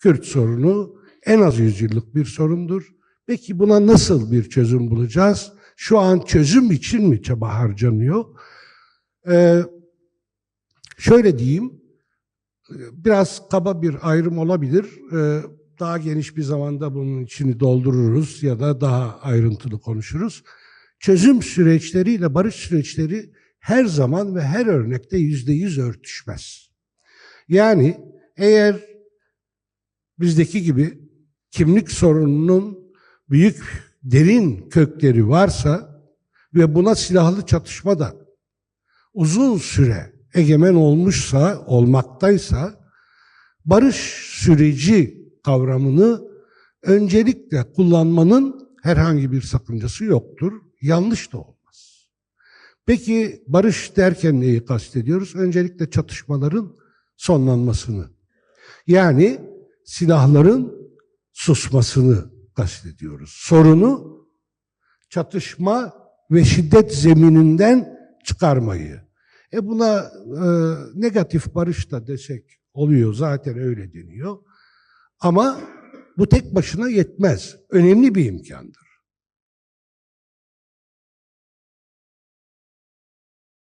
Kürt sorunu en az yüzyıllık bir sorundur. Peki buna nasıl bir çözüm bulacağız? Şu an çözüm için mi çaba harcanıyor? Ee, şöyle diyeyim, biraz kaba bir ayrım olabilir. Ee, daha geniş bir zamanda bunun içini doldururuz ya da daha ayrıntılı konuşuruz. Çözüm süreçleriyle barış süreçleri her zaman ve her örnekte yüzde yüz örtüşmez. Yani eğer bizdeki gibi kimlik sorununun büyük derin kökleri varsa ve buna silahlı çatışma da uzun süre egemen olmuşsa, olmaktaysa barış süreci kavramını öncelikle kullanmanın herhangi bir sakıncası yoktur. Yanlış da olmaz. Peki barış derken neyi kastediyoruz? Öncelikle çatışmaların sonlanmasını. Yani silahların susmasını kastediyoruz. Sorunu çatışma ve şiddet zemininden çıkarmayı. E buna e, negatif barış da desek oluyor zaten öyle deniyor. Ama bu tek başına yetmez. Önemli bir imkandır.